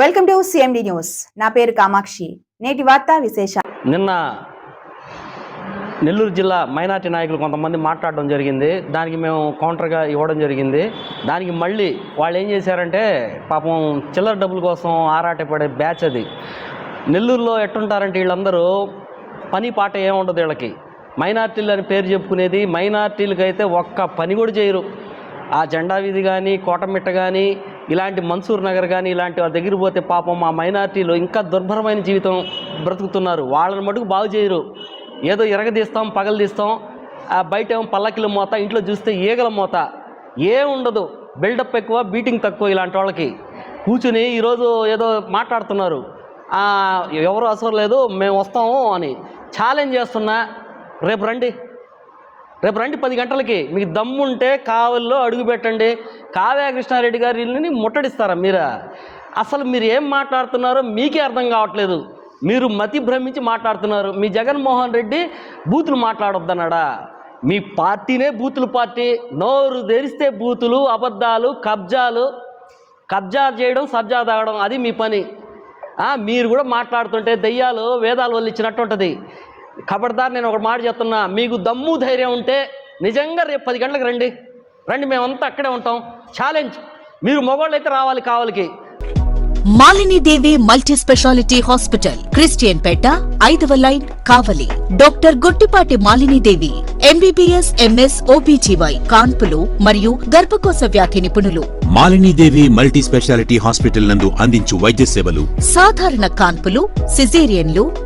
Welcome to CMD news. నా పేరు కామాక్షి. నేటి వార్తా విశేష నిన్న నెల్లూరు జిల్లా మైనార్టీ నాయకులు కొంతమంది మాట్లాడడం జరిగింది. దానికి మేము కౌంటర్గా ఇవ్వడం జరిగింది. దానికి మళ్ళీ వాళ్ళు ఏం చేశారంటే పాపం చిల్లర డబ్బుల కోసం ఆరాటపడే బ్యాచ్ అది. నెల్లూరులో ఎట్టుంటారంటే వీళ్ళందరూ పని పాట ఏముండదు వీళ్ళకి. మైనార్టీలు అని పేరు చెప్పుకునేది మైనార్టీలకి అయితే ఒక్క పని కూడా చేయరు. ఆ జెండా వీధి కానీ కోటమిట్ట కానీ ఇలాంటి మన్సూర్ నగర్ కానీ ఇలాంటి వాళ్ళ దగ్గర పోతే పాపం మా మైనార్టీలు ఇంకా దుర్భరమైన జీవితం బ్రతుకుతున్నారు. వాళ్ళని మటుకు బాగు చేయరు. ఏదో ఎరగదీస్తాం పగలదీస్తాం బయట ఏమో పల్లకిల మోత ఇంట్లో చూస్తే ఈగల మోత. ఏం ఉండదు. బిల్డప్ ఎక్కువ బీటింగ్ తక్కువ ఇలాంటి వాళ్ళకి. కూర్చుని ఈరోజు ఏదో మాట్లాడుతున్నారు. ఎవరు అవసరం లేదు మేము వస్తాము అని. ఛాలెంజ్ చేస్తున్నా. రేపు రండి. రేపు రండి పది గంటలకి. మీకు దమ్ముంటే కావల్లో అడుగు పెట్టండి. కావ్య కృష్ణారెడ్డి గారిని ముట్టడిస్తారా మీరా? అసలు మీరు ఏం మాట్లాడుతున్నారో మీకే అర్థం కావట్లేదు. మీరు మతి భ్రమించి మాట్లాడుతున్నారు. మీ జగన్మోహన్ రెడ్డి బూతులు మాట్లాడొద్దన్నాడా? మీ పార్టీనే బూతులు పార్టీ. నోరు తెరిస్తే బూతులు అబద్ధాలు కబ్జాలు. కబ్జా చేయడం సబ్జా తాగడం అది మీ పని. మీరు కూడా మాట్లాడుతుంటే దెయ్యాలు వేదాలు వల్లిచ్చినట్టు ఉంటుంది ఖబర్దార్ నేను ఒక మాట చెప్తున్నా మీకు దమ్ము ధైర్యం ఉంటే నిజంగా రేపు పది గంటలకు రండి. రండి మేమంతా అక్కడే ఉంటాం. ఛాలెంజ్. మీరు మొగోళ్ళు అయితే రావాలి కావాలికి. Malini Devi multi speciality hospital Christian Peta ఐదవ line Kavali. Doctor Guttipati Malini Devi MBBS MS OBGY కాన్పులు మరియు గర్భకోశ వ్యాధి నిపుణులు. మాలినీదేవి మల్టీ స్పెషాలిటీ హాస్పిటల్ నందు అందించు వైద్య సేవలు. సాధారణ కాన్పులు సిజేరియన్లు